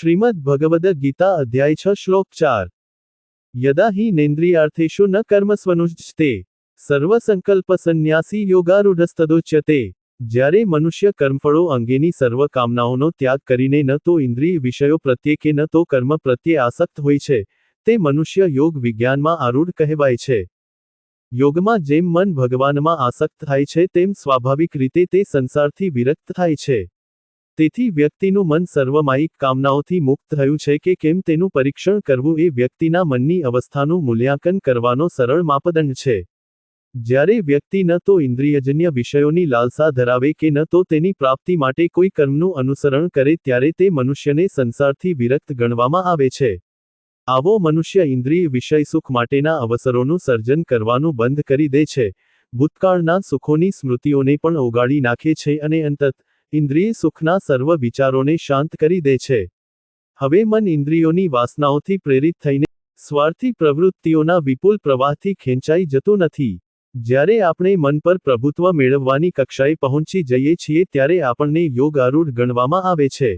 શ્રીમદ ભગવદ ગીતા અધ્યાય છ, શ્લોક ચાર. યદા હિ નેન્દ્રિયાર્થેષુ ન કર્મસ્વનુજ્જતે સર્વસંકલ્પ સંન્યાસી યોગારૂઢસ્તદોચ્યતે. જ્યારે મનુષ્ય કર્મફળો અંગેની સર્વ કામનાઓનો ત્યાગ કરીને ન તો ઇન્દ્રિય વિષયો પ્રત્યે કે ન તો કર્મ પ્રત્યે આસક્ત હોય છે, તે મનુષ્ય યોગ વિજ્ઞાનમાં આરૂઢ કહેવાય છે. યોગમાં જેમ મન ભગવાનમાં આસક્ત થાય છે, તેમ સ્વાભાવિક રીતે તે સંસારથી વિરક્ત થાય છે. તેથી વ્યક્તિનું મન સર્વમાયિક કામનાઓથી મુક્ત થયું છે કે કેમ તેનું પરીક્ષણ કરવું એ વ્યક્તિના મનની અવસ્થાનું મૂલ્યાંકન કરવાનો સરળ માપદંડ છે. જ્યારે વ્યક્તિ ન તો ઇન્દ્રિયજન્ય વિષયોની લાલસા ધરાવે કે ન તો તેની પ્રાપ્તિ માટે કોઈ કર્મનું અનુસરણ કરે ત્યારે તે મનુષ્યને સંસારથી વિરક્ત ગણવામાં આવે છે. આવો મનુષ્ય ઇન્દ્રિય વિષય સુખ માટેના અવસરોનું સર્જન કરવાનું બંધ કરી દે છે. ભૂતકાળના સુખોની સ્મૃતિઓને પણ ઓગાળી નાખે છે અને અંતત ઇન્દ્રિય સુખના સર્વ વિચારોને શાંત કરી દે છે. હવે મન ઇન્દ્રિયોની વાસનાઓથી પ્રેરિત થઈને સ્વાર્થી પ્રવૃત્તિઓના વિપુલ પ્રવાહથી ખેંચાઈ જતું નથી. જ્યારે આપણે મન પર પ્રભુત્વ મેળવવાની કક્ષાએ પહોંચી જઈએ છીએ ત્યારે આપણને યોગ આરૂઢ ગણવામાં આવે છે.